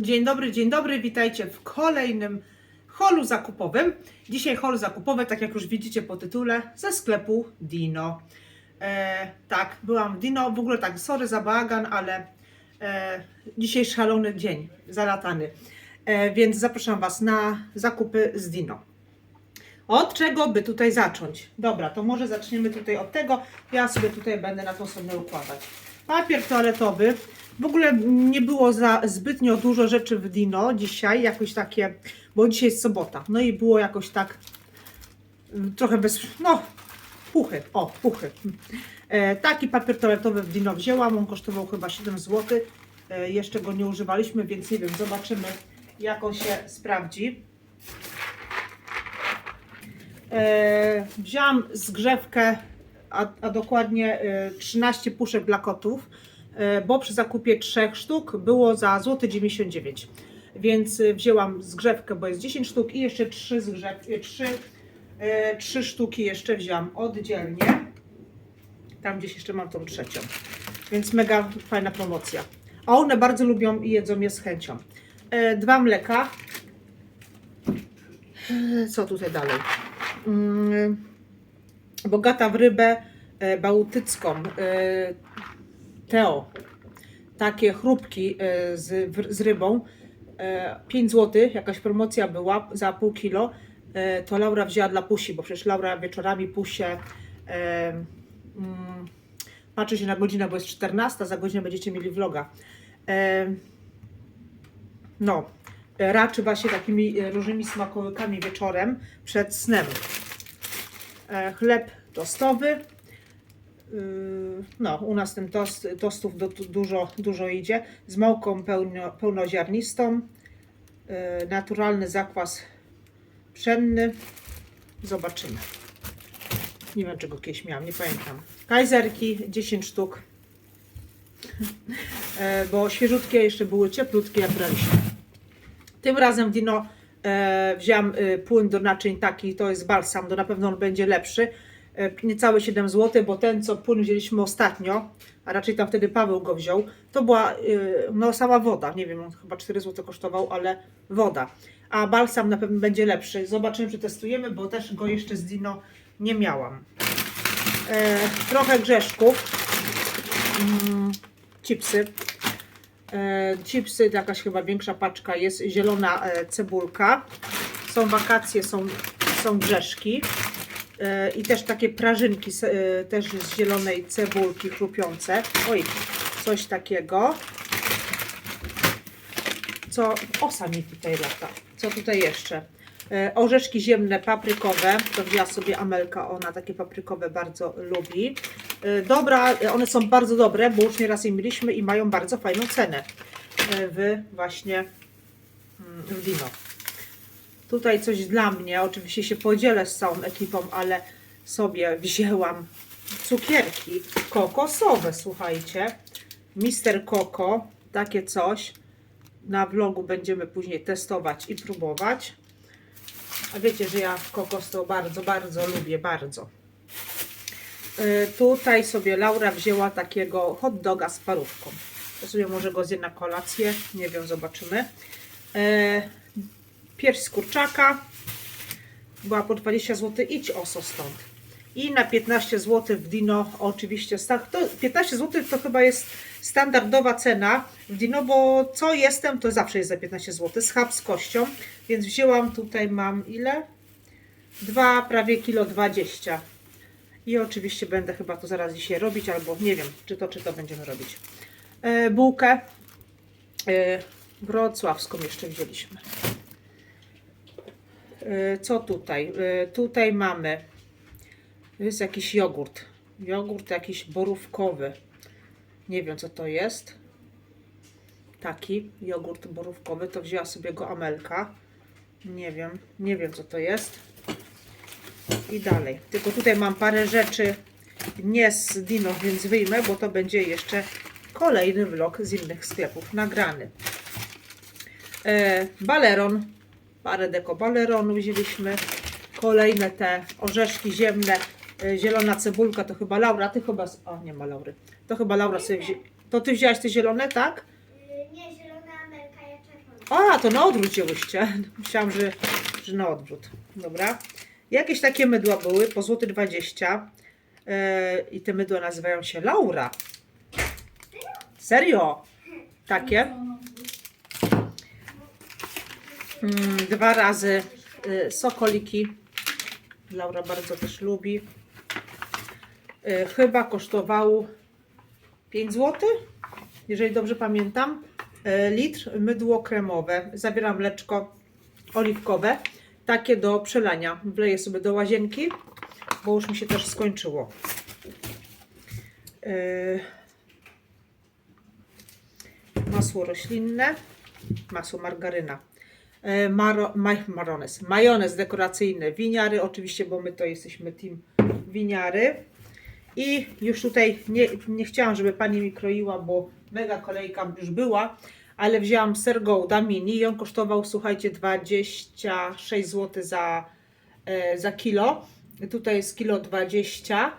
Dzień dobry, dzień dobry, witajcie w kolejnym holu zakupowym. Dzisiaj hol zakupowy, tak jak już widzicie po tytule, ze sklepu Dino. E, tak, byłam w Dino, w ogóle tak, sorry za bałagan, ale e, dzisiaj szalony dzień, zalatany. E, więc zapraszam Was na zakupy z Dino. Od czego by tutaj zacząć? Dobra, to może zaczniemy tutaj od tego. Ja sobie tutaj będę na to sobie układać. Papier toaletowy. W ogóle nie było za zbytnio dużo rzeczy w Dino dzisiaj, jakoś takie, bo dzisiaj jest sobota. No i było jakoś tak mm, trochę bez, no puchy, o puchy. E, taki papier toaletowy w Dino wzięłam, on kosztował chyba 7 zł. E, jeszcze go nie używaliśmy, więc nie wiem, zobaczymy jak on się sprawdzi. E, wzięłam zgrzewkę, a, a dokładnie e, 13 puszek dla kotów, e, bo przy zakupie trzech sztuk było za złoty 99. Więc e, wzięłam zgrzewkę, bo jest 10 sztuk i jeszcze 3 zgrzew, e, 3, e, 3 sztuki jeszcze wzięłam oddzielnie. Tam gdzieś jeszcze mam tą trzecią. Więc mega fajna promocja. A one bardzo lubią i jedzą je z chęcią. E, dwa mleka. E, Co tutaj dalej? Bogata w rybę e, bałtycką. E, Teo. Takie chrupki e, z, z rybą. E, 5 zł, jakaś promocja była za pół kilo. To Laura wzięła dla Pusi, bo przecież Laura wieczorami Pusie mm, patrzy się na godzinę, bo jest 14, za godzinę będziecie mieli vloga. No, e, raczy właśnie takimi różnymi smakołykami wieczorem przed snem. E, Chleb tostowy. Yy, No, u nas ten tost, tostów do, dużo, dużo idzie. Z mąką pełno, pełnoziarnistą. Yy, Naturalny zakwas pszenny. Zobaczymy. Nie wiem, czego kiedyś miałam, nie pamiętam. Kajzerki 10 sztuk. E, Bo świeżutkie jeszcze były cieplutkie, jak braliśmy. Tym razem Dino e, wziąłem e, płyn do naczyń taki, to jest balsam, to na pewno on będzie lepszy. E, niecałe 7 zł, bo ten co płyn wzięliśmy ostatnio, a raczej tam wtedy Paweł go wziął, to była no sama woda, nie wiem, on chyba 4 zł kosztował, ale woda. A balsam na pewno będzie lepszy. Zobaczymy, czy testujemy, bo też go jeszcze z Dino nie miałam. Trochę grzeszków. Mm, chipsy. E, chipsy, jakaś chyba większa paczka jest, zielona e, cebulka. Są wakacje, są, są grzeszki. E, I też takie prażynki, też z zielonej cebulki chrupiące. Oj, coś takiego. Co, osa mi tutaj lata. Co tutaj jeszcze? E, Orzeszki ziemne, paprykowe. To wzięła sobie Amelka, ona takie paprykowe bardzo lubi. E, Dobra, one są bardzo dobre, bo już nieraz je mieliśmy i mają bardzo fajną cenę e, w właśnie mm, w Dino. Tutaj coś dla mnie, oczywiście się podzielę z całą ekipą, ale sobie wzięłam cukierki kokosowe, słuchajcie. Mister Coco, takie coś. Na vlogu będziemy później testować i próbować. Wiecie, że ja kokos to bardzo, bardzo lubię, bardzo. Y, Tutaj sobie Laura wzięła takiego hot doga z parówką. To sobie może go zje na kolację. Nie wiem, zobaczymy. E, Pierś z kurczaka. Była po 20 zł. Idź oso stąd. I na 15 zł w Dino oczywiście. To 15 zł to chyba jest standardowa cena w Dino, bo co jestem, to zawsze jest za 15 zł. Schab z kością. Więc wzięłam tutaj, mam ile? Dwa, prawie kilo 20. I oczywiście będę chyba to zaraz dzisiaj robić, albo nie wiem, czy to, czy to będziemy robić. E, bułkę e, wrocławską jeszcze wzięliśmy. E, co tutaj? E, tutaj mamy jest jakiś jogurt. Jogurt jakiś borówkowy. Nie wiem, co to jest. Taki jogurt borówkowy. To wzięła sobie go Amelka. Nie wiem, nie wiem, co to jest i dalej. Tylko tutaj mam parę rzeczy nie z Dino, więc wyjmę, bo to będzie jeszcze kolejny vlog z innych sklepów nagrany. E, baleron, parę deko baleronu wzięliśmy. Kolejne te orzeszki ziemne, zielona cebulka, to chyba Laura, ty chyba, o nie ma Laury, to chyba Laura sobie wzięła. To ty wzięłaś te zielone, tak? Nie, zielona Amelka, ja czerwona. A, to na odwrót wzięłyście. Myślałam, że, że na odwrót. Dobra. Jakieś takie mydła były po złoty 20. E, I te mydła nazywają się Laura. Serio? Takie? Mm, dwa razy y, sokoliki. Laura bardzo też lubi. Y, chyba kosztował 5 zł, jeżeli dobrze pamiętam. Y, litr mydło kremowe. Zawiera mleczko oliwkowe. Takie do przelania. Wleję sobie do łazienki, bo już mi się też skończyło. Y, masło roślinne, masło margaryna. E, Maro, maj, majonez dekoracyjny, winiary, oczywiście, bo my to jesteśmy team winiary. I już tutaj nie, nie chciałam, żeby pani mi kroiła, bo mega kolejka już była, ale wzięłam ser Gouda mini i on kosztował, słuchajcie, 26 zł za, e, za kilo. Tutaj jest kilo 20.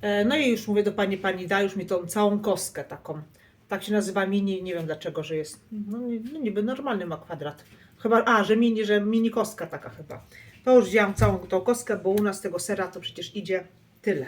E, no i już mówię do pani, pani da już mi tą całą kostkę taką. Tak się nazywa mini, nie wiem dlaczego, że jest. No, no niby normalny ma kwadrat. Chyba, a, że mini, że mini kostka taka chyba. To już wzięłam całą tą kostkę, bo u nas tego sera to przecież idzie tyle.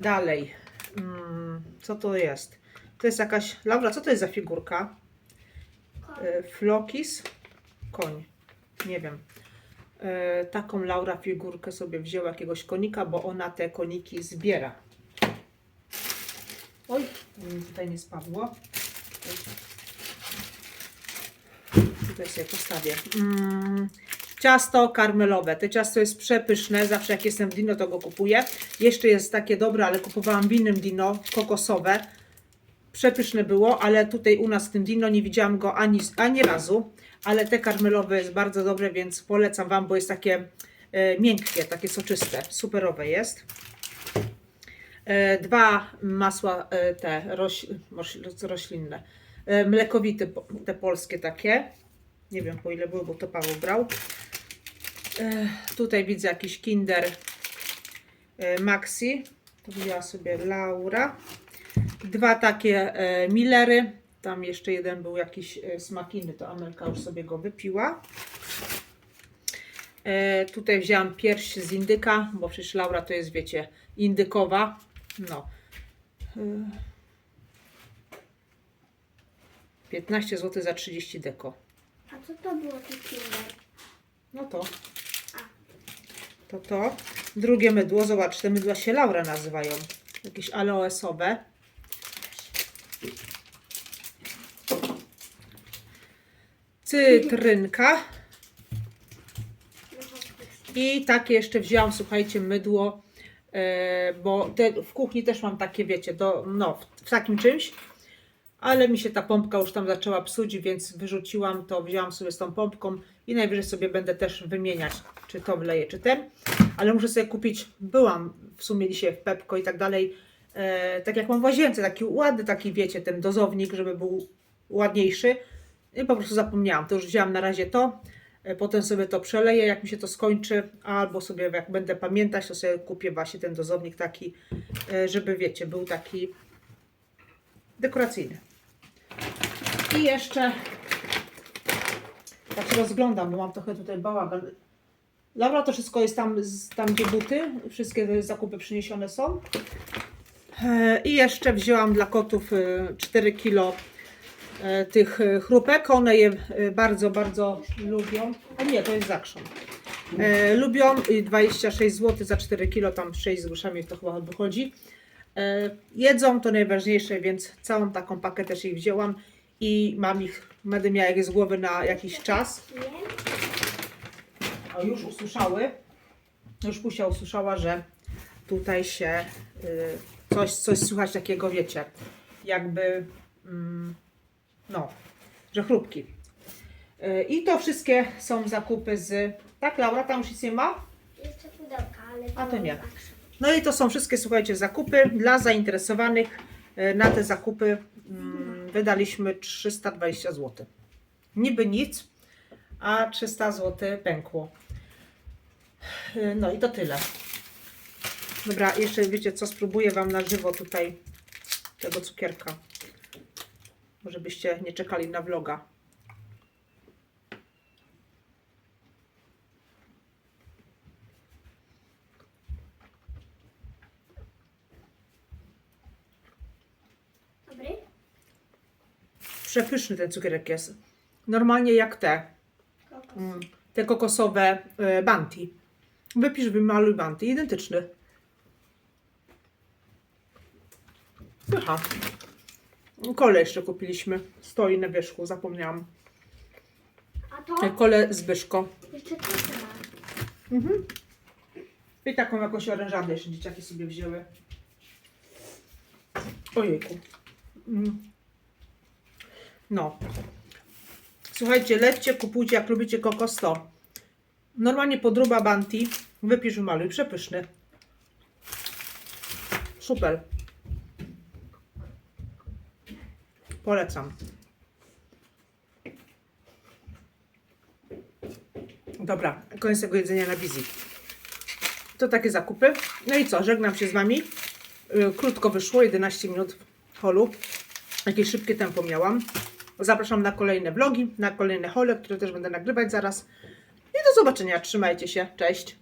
Dalej. Mm, co to jest? To jest jakaś. Laura, co to jest za figurka? E, Flokis? Koń. Nie wiem. E, taką Laura figurkę sobie wzięła jakiegoś konika, bo ona te koniki zbiera. Oj, tutaj nie spadło. Tutaj sobie postawię. Mm, ciasto karmelowe. To ciasto jest przepyszne. Zawsze jak jestem w Dino, to go kupuję. Jeszcze jest takie dobre, ale kupowałam w innym Dino, kokosowe. Przepyszne było, ale tutaj u nas w tym Dino nie widziałam go ani, ani razu. Ale te karmelowe jest bardzo dobre, więc polecam Wam, bo jest takie e, miękkie, takie soczyste. Superowe jest. E, dwa masła e, te roś, roś, roślinne. E, mlekowite, te polskie takie. Nie wiem po ile były, bo to Paweł brał. E, tutaj widzę jakiś Kinder e, Maxi. To wzięła sobie Laura. Dwa takie e, Millery. Tam jeszcze jeden był jakiś e, smakiny, to Amelka już sobie go wypiła. Tutaj wzięłam pierś z indyka, bo przecież Laura to jest, wiecie, indykowa. No. E, 15 zł za 30 deko. A co to było kinder? No to. To to. Drugie mydło, zobacz, te mydła się Laura nazywają. Jakieś aloesowe. Cytrynka. I takie jeszcze wzięłam, słuchajcie, mydło, e, bo te, w kuchni też mam takie, wiecie, do, no, w, w takim czymś, ale mi się ta pompka już tam zaczęła psuć, więc wyrzuciłam to, wzięłam sobie z tą pompką i najwyżej sobie będę też wymieniać, czy to wleję, czy ten, ale muszę sobie kupić, byłam w sumie dzisiaj w Pepko i tak dalej, e, tak jak mam w łazience, taki ładny, taki wiecie, ten dozownik, żeby był ładniejszy. I po prostu zapomniałam, to już wzięłam na razie to, E, Potem sobie to przeleję, jak mi się to skończy, albo sobie jak będę pamiętać, to sobie kupię właśnie ten dozownik taki, e, żeby wiecie, był taki dekoracyjny. I jeszcze tak się rozglądam, bo mam trochę tutaj bałagan. Laura, to wszystko jest tam, tam gdzie buty, wszystkie te zakupy przyniesione są. E, I jeszcze wzięłam dla kotów e, 4 kilo e, tych e, chrupek. One je e, bardzo, bardzo lubią. A nie, to jest zakrzon. E, lubią i 26 zł za 4 kilo, tam 6 z groszami to chyba wychodzi. E, jedzą to najważniejsze, więc całą taką pakę też ich wzięłam i mam ich, będę miała je z głowy na jakiś czas. O, już usłyszały, już Pusia usłyszała, że tutaj się y, coś, coś słychać takiego, wiecie, jakby, mm, no, że chrupki. Y, I to wszystkie są zakupy z, tak Laura, tam już nic nie ma? Jeszcze pudełka, ale A to nie. No i to są wszystkie, słuchajcie, zakupy dla zainteresowanych. E, Na te zakupy mm, wydaliśmy 320 zł. Niby nic, a 300 zł pękło. No i to tyle. Dobra, jeszcze wiecie co, spróbuję Wam na żywo tutaj tego cukierka. Może byście nie czekali na vloga. Przepyszny ten cukierek jest. Normalnie jak te, mm, te kokosowe y, banti. Wypisz, wymaluj banty. Identyczny. Aha. Kole jeszcze kupiliśmy. Stoi na wierzchu, zapomniałam. A to? Kole Zbyszko. Jeszcze to. Mhm. I taką jakąś orężadę jeszcze dzieciaki sobie wzięły. Ojejku. Mm. No. Słuchajcie, lećcie, kupujcie, jak lubicie kokos to. Normalnie podruba Banti. Wypisz, wymaluj. Przepyszny. Super. Polecam. Dobra, koniec tego jedzenia na wizji. To takie zakupy. No i co, żegnam się z Wami. Yy, Krótko wyszło, 11 minut w holu. Jakieś szybkie tempo miałam. Zapraszam na kolejne vlogi, na kolejne hole, które też będę nagrywać zaraz. I do zobaczenia. Trzymajcie się. Cześć.